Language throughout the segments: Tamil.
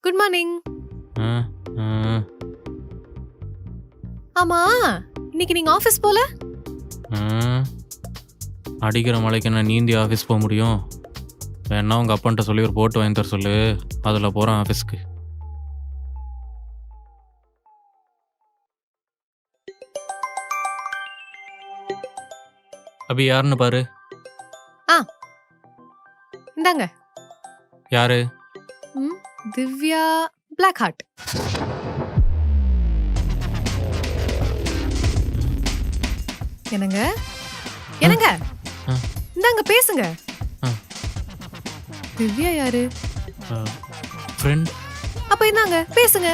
Good morning. ஆமா இன்னைக்கு நீங்க ஆபீஸ் போல. அடிக்கிற மழைக்கு என்ன நீந்தி ஆஃபீஸ் போக முடியும்? வேணா உங்கள் அப்பன்ட்ட சொல்லி ஒரு போட்டு வாங்கி தர சொல்லு. அதில் போகிறேன் ஆஃபீஸ்க்கு அபி யாருன்னு பாரு. இந்தாங்க. யாரு? ம், திவ்யா பிளாக் ஹார்ட் என்னங்க? என்னங்க? ஆ. இந்தாங்க பேசுங்க. ஆ. திவ்யா யாரு? ஃப்ரெண்ட் அப்ப இந்தாங்க பேசுங்க.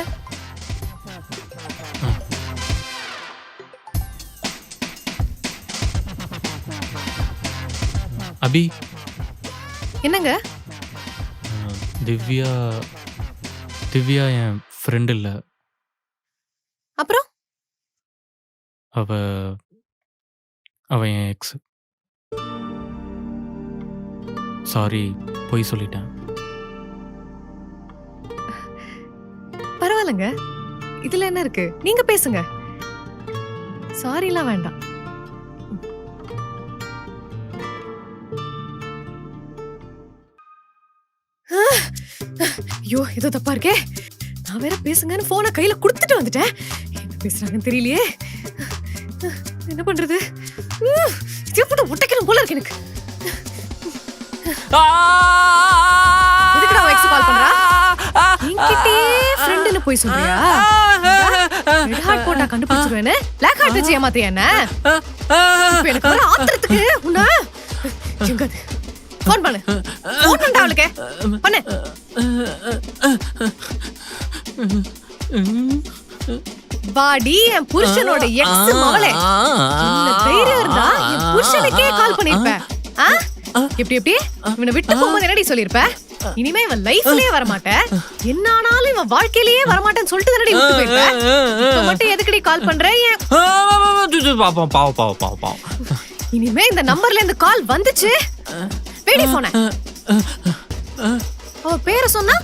அபி? என்னங்க? திவ்யா திவ்யா என் ஃப்ரெண்ட் இல்லை. அப்புறம்? அவ அவ என் எக்ஸ் சாரி பொய் சொல்லிட்டேன். பரவாயில்லைங்க. இதுல என்ன இருக்கு? நீங்க பேசுங்க. சாரிலாம் வேண்டாம். ஐயோ ஏதோ தப்பா இருக்கே. நான் வேற பேசுங்கன்னு போனை கையில கொடுத்துட்டு வந்துட்டேன். என்ன பேசுறாங்கன்னு தெரியலையே. என்ன பண்றது? உம், இதை போட்டு உடைக்கணும் போல இருக்கு எனக்கு. போய் சொல்றியா? ரெட் ஹார்ட் போட்டா கண்டுபிடிச்சிருவேன்னு? பிளாக் ஹார்ட் வச்சு ஏமாத்தியா என்ன? எனக்கு ஆத்திரத்துக்கு உன்ன. எங்க ஃபோன் பண்ணு. ஃபோன் அவளுக்கு. பண்ணு. வாடி என் புருஷனோட எக்ஸ் மவளே. இந்த தைரியம் இருந்தா என் புருஷனுக்கே கால் பண்ணிருப்ப ஆ? எப்படி எப்படி? இவனை விட்டு போகும்போது என்னடி சொல்லிருப்ப? இனிமே இவன் லைஃப்லயே வரமாட்ட. என்ன ஆனாலும் இவன் வாழ்க்கையிலேயே வரமாட்டேன்னு சொல்லிட்டு தானடி விட்டு போயிருப்ப? இப்ப மட்டும் எதுக்குடி கால் பண்ற? என் பாவம் பாவம் பாவம் பாவம் பாவம் இனிமே இந்த நம்பர்ல இருந்து கால் வந்துச்சு. வேடி போன அவ பேரை சொன்னா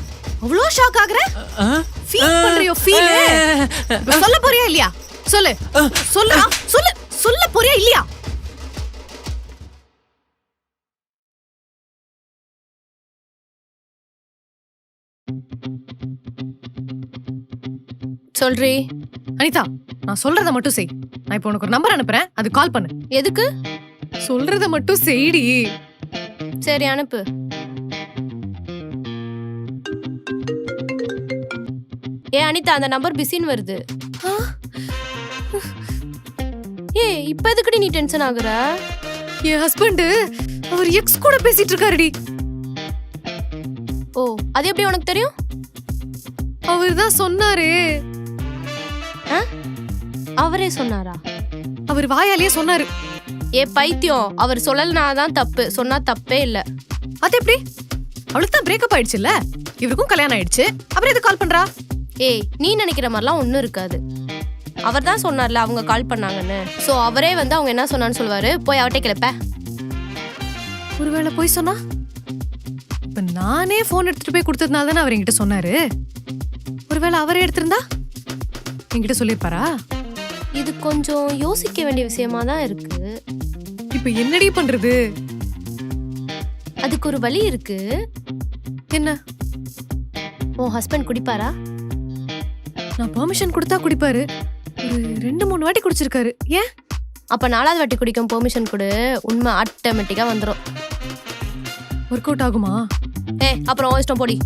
அவ்வளோ ஷாக் ஆகுற ஃபீல் பண்றியோ ஃபீல் சொல்ல போறியா இல்லையா சொல்லு சொல்லுடா சொல்லு சொல்ல போறியா இல்லையா சொல்றி அனிதா நான் சொல்றத மட்டும் செய் நான் இப்போ உனக்கு ஒரு நம்பர் அனுப்புறேன் அது கால் பண்ணு எதுக்கு சொல்றத மட்டும் செய்டி சரி அனுப்பு ஏ அனிதா அந்த நம்பர் பிஸின்னு வருது. ஏ இப்ப எதுக்குடி நீ டென்ஷன் ஆகுற? என் ஹஸ்பண்ட் அவர் எக்ஸ் கூட பேசிட்டு இருக்காருடி. ஓ அது எப்படி உனக்கு தெரியும்? அவர் தான் சொன்னாரு. அவரே சொன்னாரா? அவர் வாயாலேயே சொன்னாரு. ஏ பைத்தியம். அவர் சொல்லலனாதான் தப்பு. சொன்னா தப்பே இல்ல. அது எப்படி? அவளுக்கு தான் பிரேக்கப் ஆயிடுச்சுல்ல? இவருக்கும் கல்யாணம் ஆயிடுச்சு. அப்புறம் எது கால் பண்றா? ஏய் நீ நினைக்கிற மாதிரிலாம் ஒன்றும் இருக்காது. அவர் தான் சொன்னார்ல அவங்க கால் பண்ணாங்கன்னு. ஸோ அவரே வந்து அவங்க என்ன சொன்னான்னு சொல்லுவாரு. போய் அவட்டே கிளப்ப. ஒருவேளை போய் சொன்னா? இப்ப நானே போன் எடுத்துட்டு போய் கொடுத்ததுனால தானே அவர் என்கிட்ட சொன்னாரு? ஒருவேளை அவரே எடுத்திருந்தா? என்கிட்ட சொல்லிருப்பாரா இது கொஞ்சம் யோசிக்க வேண்டிய விஷயமா தான் இருக்கு. இப்ப என்னடி பண்றது? அதுக்கு ஒரு வழி இருக்கு. என்ன? உன் ஹஸ்பண்ட் குடிப்பாரா? நான் பெர்மிஷன் கொடுத்தா குடிப்பாரு. ஒரு ரெண்டு மூணு வாட்டி குடிச்சிருக்காரு. ஏன்? அப்ப நாலாவது வாட்டி குடிக்கும் பெர்மிஷன் கொடு. உண்மை ஆட்டோமேட்டிக்கா வந்துடும் ஒர்க் அவுட் ஆகுமா? ஏ அப்புறம் இஷ்டம் போடி.